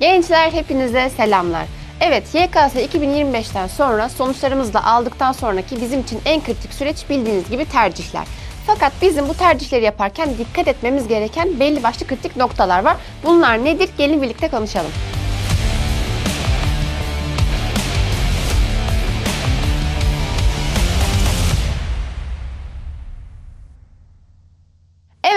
Gençler hepinize selamlar. Evet YKS 2025'ten sonra sonuçlarımızı da aldıktan sonraki bizim için en kritik süreç bildiğiniz gibi tercihler. Fakat bizim bu tercihleri yaparken dikkat etmemiz gereken belli başlı kritik noktalar var. Bunlar nedir? Gelin birlikte konuşalım.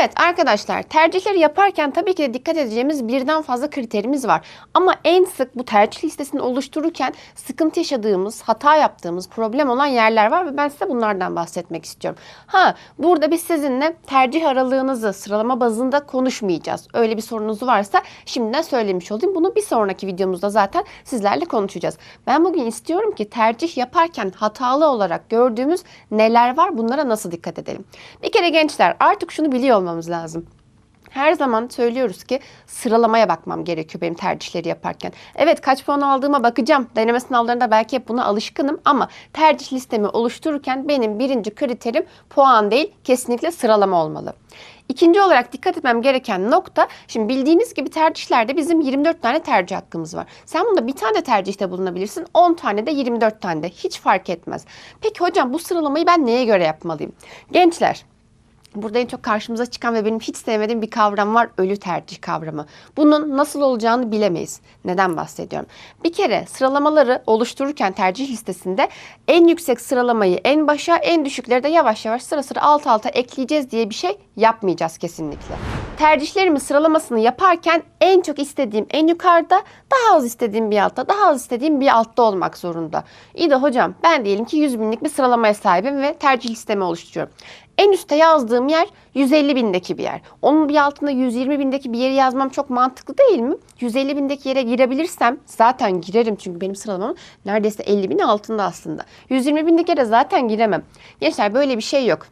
Evet arkadaşlar tercihleri yaparken tabii ki de dikkat edeceğimiz birden fazla kriterimiz var. Ama en sık bu tercih listesini oluştururken sıkıntı yaşadığımız, hata yaptığımız, problem olan yerler var ve ben size bunlardan bahsetmek istiyorum. Ha burada biz sizinle tercih aralığınızı sıralama bazında konuşmayacağız. Öyle bir sorunuz varsa şimdiden söylemiş olayım. Bunu bir sonraki videomuzda zaten sizlerle konuşacağız. Ben bugün istiyorum ki tercih yaparken hatalı olarak gördüğümüz neler var bunlara nasıl dikkat edelim. Bir kere gençler artık şunu biliyor olmamız lazım. Her zaman söylüyoruz ki sıralamaya bakmam gerekiyor benim tercihleri yaparken. Evet kaç puan aldığıma bakacağım. Deneme sınavlarında belki hep buna alışkınım ama tercih listemi oluştururken benim birinci kriterim puan değil kesinlikle sıralama olmalı. İkinci olarak dikkat etmem gereken nokta, şimdi bildiğiniz gibi tercihlerde bizim 24 tane tercih hakkımız var. Sen bunda bir tane tercihte bulunabilirsin, 10 tane de 24 tane de hiç fark etmez. Peki hocam bu sıralamayı ben neye göre yapmalıyım? Gençler, Burada en çok karşımıza çıkan ve benim hiç sevmediğim bir kavram var. Ölü tercih kavramı. Bunun nasıl olacağını bilemeyiz. Neden bahsediyorum? Bir kere sıralamaları oluştururken tercih listesinde en yüksek sıralamayı en başa, en düşükleri de yavaş yavaş sıra sıra alt alta ekleyeceğiz diye bir şey yapmayacağız kesinlikle. Tercihlerimin sıralamasını yaparken en çok istediğim en yukarıda, daha az istediğim bir altta, daha az istediğim bir altta olmak zorunda. İyi de hocam ben diyelim ki 100 binlik bir sıralamaya sahibim ve tercih listemi oluşturuyorum. En üste yazdığım yer 150 bindeki bir yer. Onun bir altında 120 bindeki bir yeri yazmam çok mantıklı değil mi? 150 bindeki yere girebilirsem zaten girerim çünkü benim sıralamam neredeyse 50 bin altında aslında. 120 bindeki yere zaten giremem. Gençler böyle bir şey yok.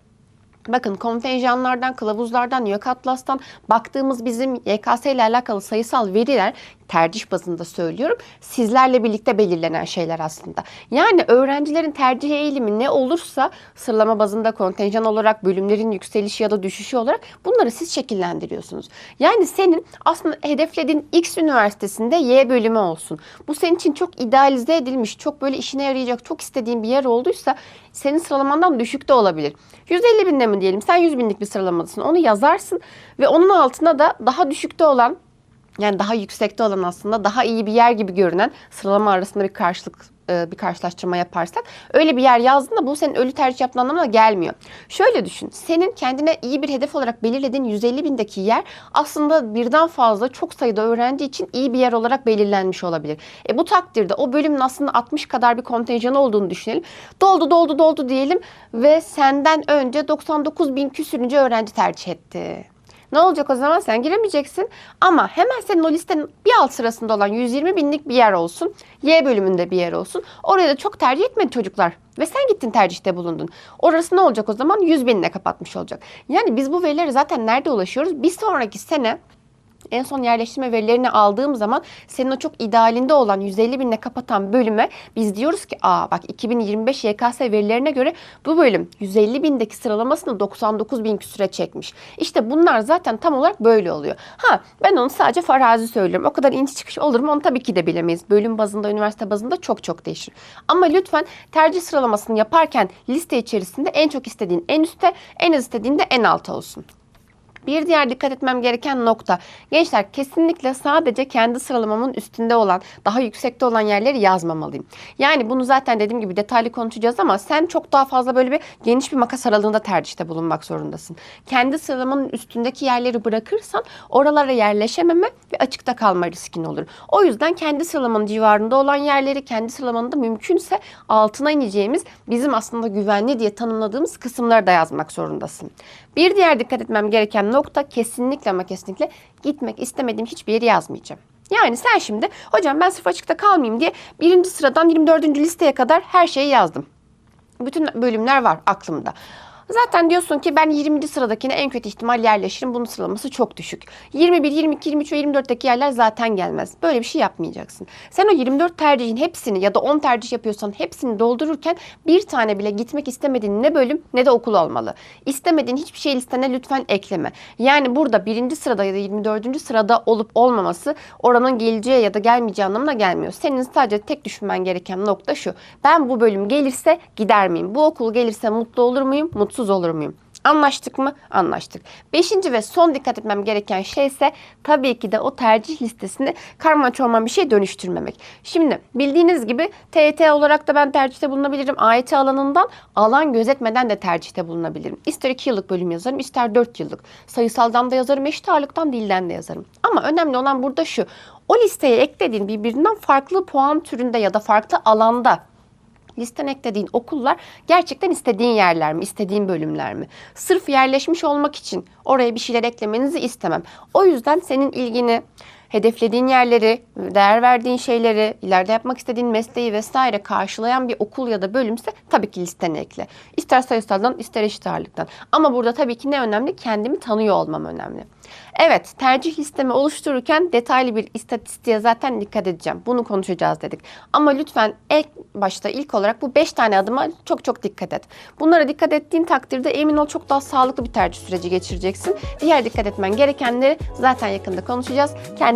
Bakın kontenjanlardan, kılavuzlardan, YÖK Atlas'tan baktığımız bizim YKS ile alakalı sayısal veriler tercih bazında söylüyorum. Sizlerle birlikte belirlenen şeyler aslında. Yani öğrencilerin tercih eğilimi ne olursa sıralama bazında kontenjan olarak bölümlerin yükselişi ya da düşüşü olarak bunları siz şekillendiriyorsunuz. Yani senin aslında hedeflediğin X üniversitesinde Y bölümü olsun. Bu senin için çok idealize edilmiş, çok böyle işine yarayacak, çok istediğin bir yer olduysa senin sıralamandan düşük de olabilir. 150 binde mi diyelim sen 100 binlik bir sıralamadasın onu yazarsın ve onun altına da daha düşükte olan yani daha yüksekte olan aslında daha iyi bir yer gibi görünen sıralama arasında bir karşılık e, bir karşılaştırma yaparsak öyle bir yer yazdığında bu senin ölü tercih yaptığın anlamına gelmiyor. Şöyle düşün. Senin kendine iyi bir hedef olarak belirlediğin 150 bindeki yer aslında birden fazla çok sayıda öğrenci için iyi bir yer olarak belirlenmiş olabilir. E bu takdirde o bölümün aslında 60 kadar bir kontenjanı olduğunu düşünelim. Doldu doldu doldu diyelim ve senden önce 99 bin küsürüncü öğrenci tercih etti. Ne olacak o zaman? Sen giremeyeceksin. Ama hemen senin o listenin bir alt sırasında olan 120 binlik bir yer olsun. Y bölümünde bir yer olsun. Oraya da çok tercih etmedi çocuklar. Ve sen gittin tercihte bulundun. Orası ne olacak o zaman? 100 binle kapatmış olacak. Yani biz bu verileri zaten nerede ulaşıyoruz? Bir sonraki sene en son yerleştirme verilerini aldığım zaman senin o çok idealinde olan 150 binle kapatan bölüme biz diyoruz ki aa bak 2025 YKS verilerine göre bu bölüm 150 bindeki sıralamasını 99 bin küsüre çekmiş. İşte bunlar zaten tam olarak böyle oluyor. Ha ben onu sadece farazi söylüyorum. O kadar ince çıkış olur mu onu tabii ki de bilemeyiz. Bölüm bazında, üniversite bazında çok çok değişir. Ama lütfen tercih sıralamasını yaparken liste içerisinde en çok istediğin en üstte, en az istediğin de en alta olsun. Bir diğer dikkat etmem gereken nokta. Gençler kesinlikle sadece kendi sıralamamın üstünde olan, daha yüksekte olan yerleri yazmamalıyım. Yani bunu zaten dediğim gibi detaylı konuşacağız ama sen çok daha fazla böyle bir geniş bir makas aralığında tercihte bulunmak zorundasın. Kendi sıralamanın üstündeki yerleri bırakırsan oralara yerleşememe ve açıkta kalma riskin olur. O yüzden kendi sıralamanın civarında olan yerleri kendi sıralamanında mümkünse altına ineceğimiz bizim aslında güvenli diye tanımladığımız kısımları da yazmak zorundasın. Bir diğer dikkat etmem gereken nokta kesinlikle ama kesinlikle gitmek istemediğim hiçbir yeri yazmayacağım. Yani sen şimdi hocam ben sırf açıkta kalmayayım diye birinci sıradan 24. listeye kadar her şeyi yazdım. Bütün bölümler var aklımda. Zaten diyorsun ki ben 20. sıradakine en kötü ihtimal yerleşirim. Bunun sıralaması çok düşük. 21, 22, 23 ve 24'teki yerler zaten gelmez. Böyle bir şey yapmayacaksın. Sen o 24 tercihin hepsini ya da 10 tercih yapıyorsan hepsini doldururken bir tane bile gitmek istemediğin ne bölüm ne de okul olmalı. İstemediğin hiçbir şey listene lütfen ekleme. Yani burada birinci sırada ya da 24. sırada olup olmaması oranın geleceği ya da gelmeyeceği anlamına gelmiyor. Senin sadece tek düşünmen gereken nokta şu. Ben bu bölüm gelirse gider miyim? Bu okul gelirse mutlu olur muyum? Mutsuz olur muyum? Anlaştık mı? Anlaştık. Beşinci ve son dikkat etmem gereken şey ise tabii ki de o tercih listesini karman çorman bir şey dönüştürmemek. Şimdi bildiğiniz gibi TYT olarak da ben tercihte bulunabilirim. AYT alanından alan gözetmeden de tercihte bulunabilirim. İster 2 yıllık bölüm yazarım, ister 4 yıllık. Sayısaldan da yazarım, eşit ağırlıktan dilden de yazarım. Ama önemli olan burada şu. O listeye eklediğin birbirinden farklı puan türünde ya da farklı alanda listene eklediğin okullar gerçekten istediğin yerler mi, istediğin bölümler mi? Sırf yerleşmiş olmak için oraya bir şeyler eklemenizi istemem. O yüzden senin ilgini, hedeflediğin yerleri, değer verdiğin şeyleri, ileride yapmak istediğin mesleği vesaire karşılayan bir okul ya da bölümse tabii ki listene ekle. İster sayısaldan ister eşit ağırlıktan. Ama burada tabii ki ne önemli? Kendimi tanıyor olmam önemli. Evet, tercih listemi oluştururken detaylı bir istatistiğe zaten dikkat edeceğim. Bunu konuşacağız dedik. Ama lütfen ilk başta ilk olarak bu 5 tane adıma çok çok dikkat et. Bunlara dikkat ettiğin takdirde emin ol çok daha sağlıklı bir tercih süreci geçireceksin. Diğer dikkat etmen gerekenleri zaten yakında konuşacağız.